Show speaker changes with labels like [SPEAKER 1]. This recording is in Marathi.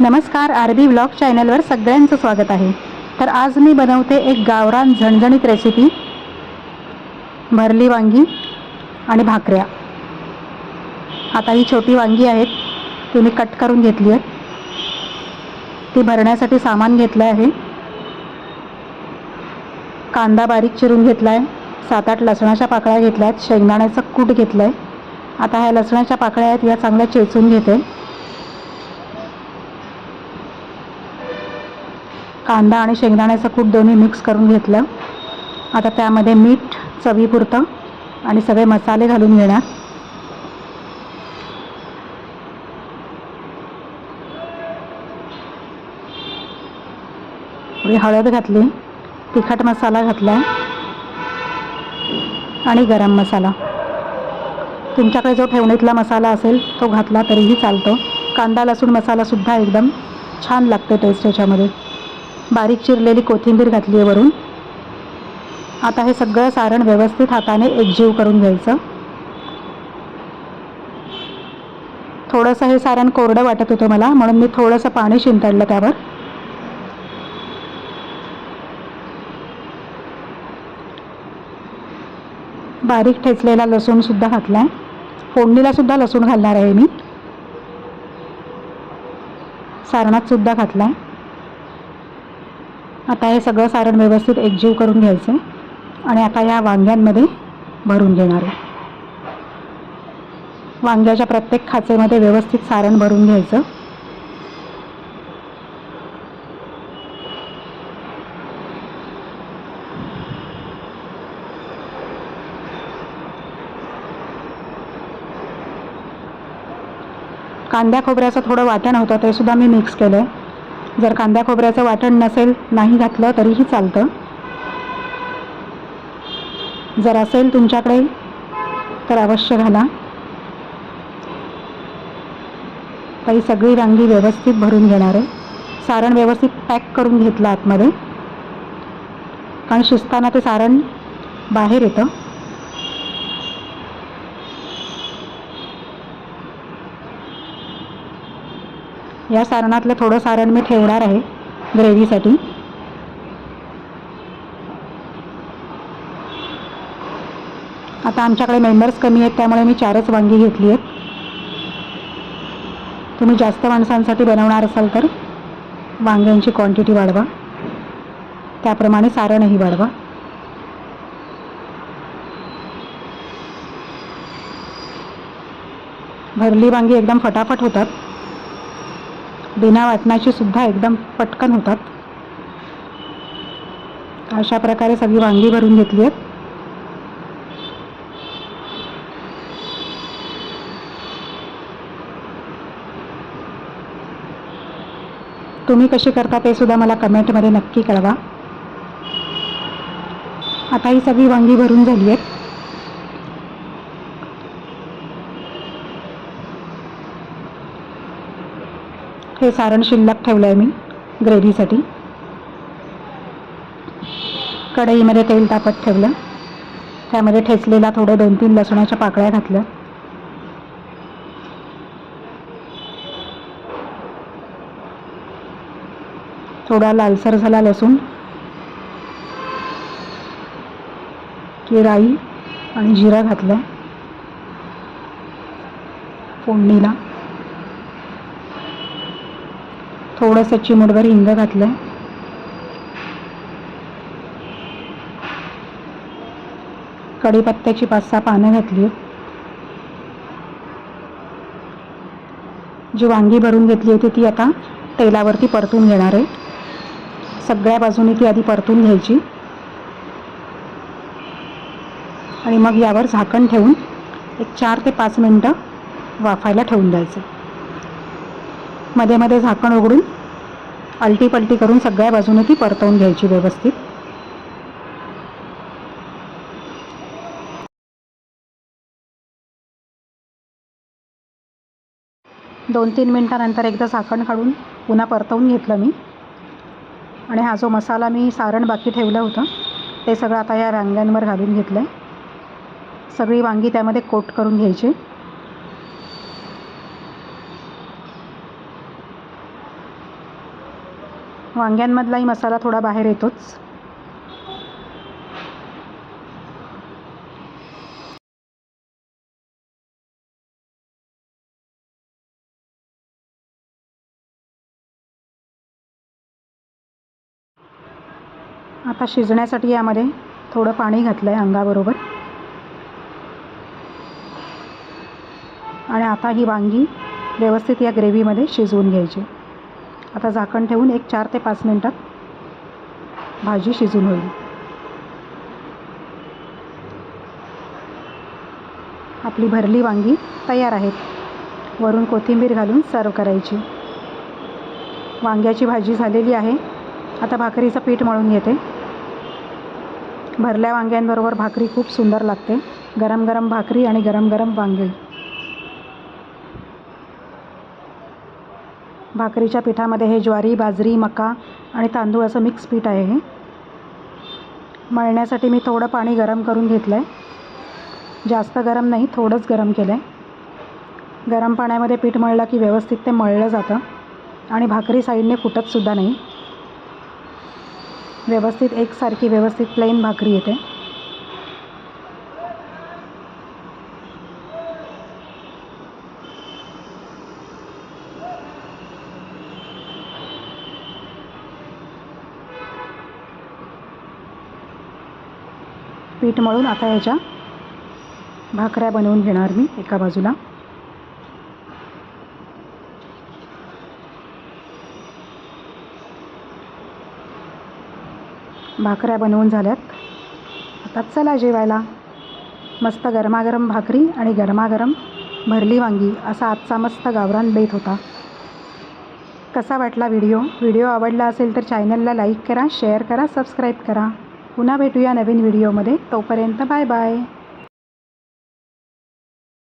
[SPEAKER 1] नमस्कार आर बी ब्लॉग चॅनलवर सगळ्यांचं स्वागत आहे. तर आज मी बनवते एक गावरान झणझणीत रेसिपी भरली वांगी आणि भाकऱ्या. आता ही छोटी वांगी आहेत ती मी कट करून घेतली आहेत. ती भरण्यासाठी सामान घेतलं आहे. कांदा बारीक चिरून घेतला आहे. सात आठ लसणाच्या पाकळ्या घेतल्या आहेत. शेंगदाण्याचं कूट घेतलं आहे आता ह्या लसणाच्या पाकळ्या आहेत या चांगल्या चेचून घेते. कांदा आणि शेंगदाण्याचं कूट दोन्ही मिक्स करून घेतलं. आता त्यामध्ये मीठ चवीपुरतं आणि सगळे मसाले घालून घेणार. थोडी हळद घातली तिखट मसाला घातला आणि गरम मसाला. तुमच्याकडे जो ठेवणीतला मसाला असेल तो घातला तरीही चालतो. कांदा लसूण मसालासुद्धा एकदम छान लागते टेस्ट याच्यामध्ये. बारीक चिरलेली कोथिंबीर घातली आहे वरून. आता हे सगळं सारण व्यवस्थित हाताने एकजीव करून घ्यायचं. थोडंसं हे सारण कोरडं वाटत होतं मला म्हणून मी थोडंसं पाणी शिंतडलं त्यावर. बारीक ठेचलेला लसूणसुद्धा घातला आहे फोडणीलासुद्धा लसूण घालणार आहे मी. सारणातसुद्धा घातला आहे आता हे सगळं सारण व्यवस्थित एकजीव करून घ्यायचं आणि आता या वांग्यांमध्ये भरून घेणार आहे. वांग्याच्या प्रत्येक खाचेमध्ये व्यवस्थित सारण भरून घ्यायचं. कांद्या खोबऱ्याचं थोडं वाटण होतं ते सुद्धा मी मिक्स केलं आहे जर कांद्या खोबऱ्याचं वाटण नसेल नाही घातलं तरीही चालतं. जर असेल तुमच्याकडे तर अवश्य घाला. काही सगळी वांगी व्यवस्थित भरून घेणार आहे. सारण व्यवस्थित पॅक करून घेतलं आतमध्ये. कारण शिजताना ते सारण बाहेर येतं. या सारणातलं थोडं सारण मी ठेवणार आहे ग्रेव्हीसाठी. आता आमच्याकडे मेंबर्स कमी आहेत त्यामुळे मी चारच वांगी घेतली आहेत. तुम्ही जास्त माणसांसाठी बनवणार असाल तर वांग्यांची क्वांटिटी वाढवा. त्याप्रमाणे सारणही वाढवा. भरली वांगी एकदम फटाफट होतात. बिना वाटणाची सुद्धा एकदम पटकन होतात. अशा प्रकारे सगळी वांगी भरून घेतली आहेत. तुम्ही कशी करता ते सुद्धा मला कमेंटमध्ये नक्की कळवा. आता ही सगळी वांगी भरून झाली आहेत. हे सारण शिल्लक ठेवलं आहे मी ग्रेव्हीसाठी. कढईमध्ये तेल तापत ठेवलं. त्यामध्ये ठेचलेला थोडं दोन तीन लसणाच्या पाकळ्या घातल्या. थोडा लालसर झाला लसूण की राई आणि जिरा घातलं फोडणीला. थोडंसं चिमूटभर हिंग घातलं. कढीपत्त्याची पाच सहा पानं घातली. जी वांगी भरून घेतली होती ती आता तेलावरती परतून घेणार आहे. सगळ्या बाजूनी ती आधी परतून घ्यायची. आणि मग यावर झाकण ठेवून एक चार ते पाच मिनटं वाफायला ठेवून द्यायचं. मध्ये मध्ये झाकण उघडून आलटीपलटी करून सगळ्या बाजूने ती परतवून घ्यायची व्यवस्थित. दोन तीन मिनटानंतर एकदा झाकण काढून पुन्हा परतवून घेतलं मी. आणि हा जो मसाला मी सारण बाकी ठेवलं होतं ते सगळं आता या रांग्यांवर घालून घेतलं आहे सगळी वांगी त्यामध्ये कोट करून घ्यायची. वांग्यांमधलाही मसाला थोडा बाहेर येतोच. आता शिजण्यासाठी यामध्ये थोडं पाणी घातलं आहे अंगाबरोबर. आणि आता ही वांगी व्यवस्थित या ग्रेव्हीमध्ये शिजवून घ्यायची. आता झाकण ठेवून एक चार ते पाच मिनटात भाजी शिजून होईल. आपली भरली वांगी तयार आहेत. वरून कोथिंबीर घालून सर्व करायची. वांग्याची भाजी झालेली आहे. आता भाकरीचं पीठ मळून घेते. भरल्या वांग्यांबरोबर भाकरी खूप सुंदर लागते. गरम गरम भाकरी आणि गरम गरम वांगे. भाकरीच्या पिठामध्ये हे ज्वारी बाजरी मका आणि तांदूळ असं मिक्स पीठ आहे हे. मळण्यासाठी मी थोडं पाणी गरम करून घेतलं आहे जास्त गरम नाही थोडंच गरम केलं आहे गरम पाण्यामध्ये पीठ मळलं की व्यवस्थित ते मळलं जातं आणि भाकरी साईडने फुटतसुद्धा नाही. व्यवस्थित एकसारखी व्यवस्थित प्लेन भाकरी येते. पीठ मळून आता ह्याच्या भाकऱ्या बनवून घेणार मी एका बाजूला. भाकऱ्या बनवून झाल्यात. आता चला जेवायला. मस्त गरमागरम भाकरी आणि गरमागरम भरली वांगी असा आजचा मस्त गावरान बेत होता. कसा वाटला व्हिडिओ? व्हिडिओ आवडला असेल तर चॅनलला लाईक करा शेअर करा सबस्क्राईब करा. पुन्हा भेटूया नवीन व्हिडिओमध्ये. तोपर्यंत बाय बाय.